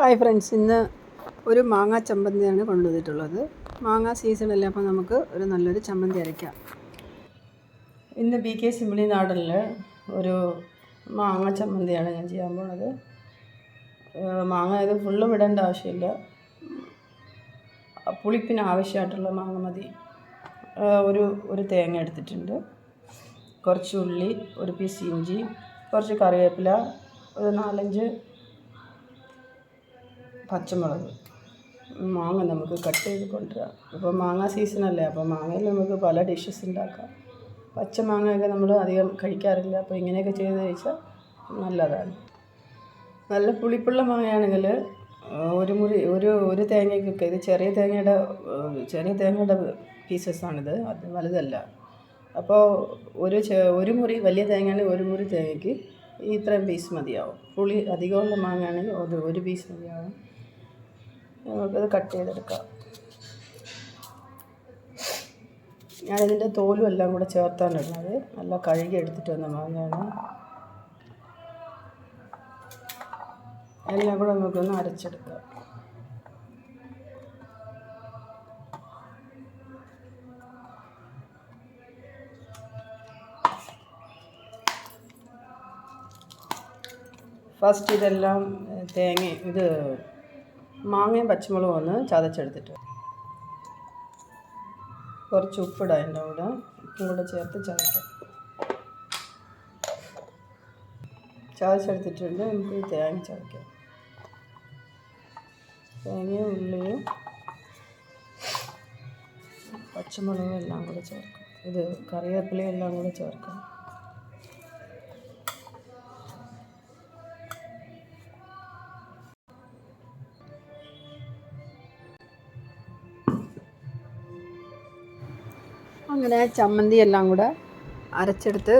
Hi friends ഇന്ന് ഒരു മാങ്ങ ചമ്മന്തിയാണ് കൊണ്ടുവന്നിട്ടുള്ളത്. മാങ്ങ സീസണല്ലേ അപ്പോൾ നമുക്ക് ഒരു നല്ലൊരു ചമ്മന്തി അരയ്ക്കാം. ഇന്ന് ബി കെ സിമ്പിളി നാടനിൽ ഒരു മാങ്ങ ചമ്മന്തിയാണ് ഞാൻ ചെയ്യാൻ പോണത്. മാങ്ങ ഇത് ഫുള്ളും ഇടേണ്ട ആവശ്യമില്ല. പുളിപ്പിന് ആവശ്യമായിട്ടുള്ള മാങ്ങ മതി. ഒരു ഒരു തേങ്ങ എടുത്തിട്ടുണ്ട്. കുറച്ച് ഉള്ളി ഒരു പീസ് ഇഞ്ചി കുറച്ച് കറിവേപ്പില ഒരു നാലഞ്ച് പച്ചമുളക്. മാങ്ങ നമുക്ക് കട്ട് ചെയ്ത് കൊണ്ടുവരാം. ഇപ്പോൾ മാങ്ങ സീസണല്ലേ അപ്പോൾ മാങ്ങയിൽ നമുക്ക് പല ഡിഷസ് ഉണ്ടാക്കാം. പച്ച മാങ്ങയൊക്കെ നമ്മൾ അധികം കഴിക്കാറില്ല. അപ്പോൾ ഇങ്ങനെയൊക്കെ ചെയ്ത് കഴിച്ചാൽ നല്ലതാണ്. നല്ല പുളിപ്പുള്ള മാങ്ങയാണെങ്കിൽ ഒരു മുറി ഒരു ഒരു തേങ്ങയ്ക്കൊക്കെ ഇത് ചെറിയ തേങ്ങയുടെ ചെറിയ തേങ്ങയുടെ പീസസ്സാണിത് അത് വലുതല്ല. അപ്പോൾ ഒരു ഒരു മുറി വലിയ തേങ്ങയാണെങ്കിൽ ഒരു മുറി തേങ്ങയ്ക്ക് ഇത്രയും പീസ് മതിയാവും. പുളി അധികമുള്ള മാങ്ങയാണെങ്കിൽ ഒരു ഒരു പീസ് മതിയാവും. നമുക്കത് കട്ട് ചെയ്തെടുക്കാം. ഞാനിതിന്റെ തോലും എല്ലാം കൂടെ ചേർത്താണ് ഇടുന്നത്. നല്ല കഴുകി എടുത്തിട്ട് വന്ന മാങ്ങയാണ്. എല്ലാം കൂടെ നമുക്കൊന്ന് അരച്ചെടുക്കാം. ഫസ്റ്റ് ഇതെല്ലാം തേങ്ങ ഇത് മാങ്ങയും പച്ചമുളകും ഒന്ന് ചതച്ചെടുത്തിട്ട് കുറച്ച് ഉപ്പിടാം അതിന്റെ കൂടെ. ഉപ്പും കൂടെ ചേർത്ത് ചതയ്ക്കാം ചതച്ചെടുത്തിട്ടുണ്ട്. നമുക്ക് തേങ്ങ ചതയ്ക്കാം തേങ്ങയും ഉള്ളിയും പച്ചമുളകും എല്ലാം കൂടെ ചേർക്കാം. ഇത് കറിവേപ്പിലയും എല്ലാം കൂടെ ചേർക്കാം. അങ്ങനെ ചമ്മന്തി എല്ലാം കൂടെ അരച്ചെടുത്ത്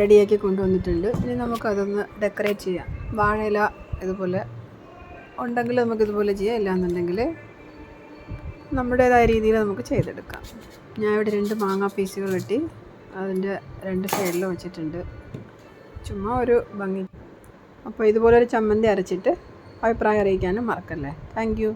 റെഡിയാക്കി കൊണ്ടുവന്നിട്ടുണ്ട്. ഇനി നമുക്കതൊന്ന് ഡെക്കറേറ്റ് ചെയ്യാം. വാഴയില ഇതുപോലെ ഉണ്ടെങ്കിൽ നമുക്കിതുപോലെ ചെയ്യാം. ഇല്ലാന്നുണ്ടെങ്കിൽ നമ്മുടേതായ രീതിയിൽ നമുക്ക് ചെയ്തെടുക്കാം. ഞാൻ ഇവിടെ രണ്ട് മാങ്ങ പീസുകൾ വെട്ടി അതിന്റെ രണ്ട് സൈഡിൽ വെച്ചിട്ടുണ്ട്. ചുമ്മാ ഒരു ഭംഗി. അപ്പോൾ ഇതുപോലെ ഒരു ചമ്മന്തി അരച്ചിട്ട് അഭിപ്രായം അറിയിക്കാനും മറക്കല്ലേ. താങ്ക്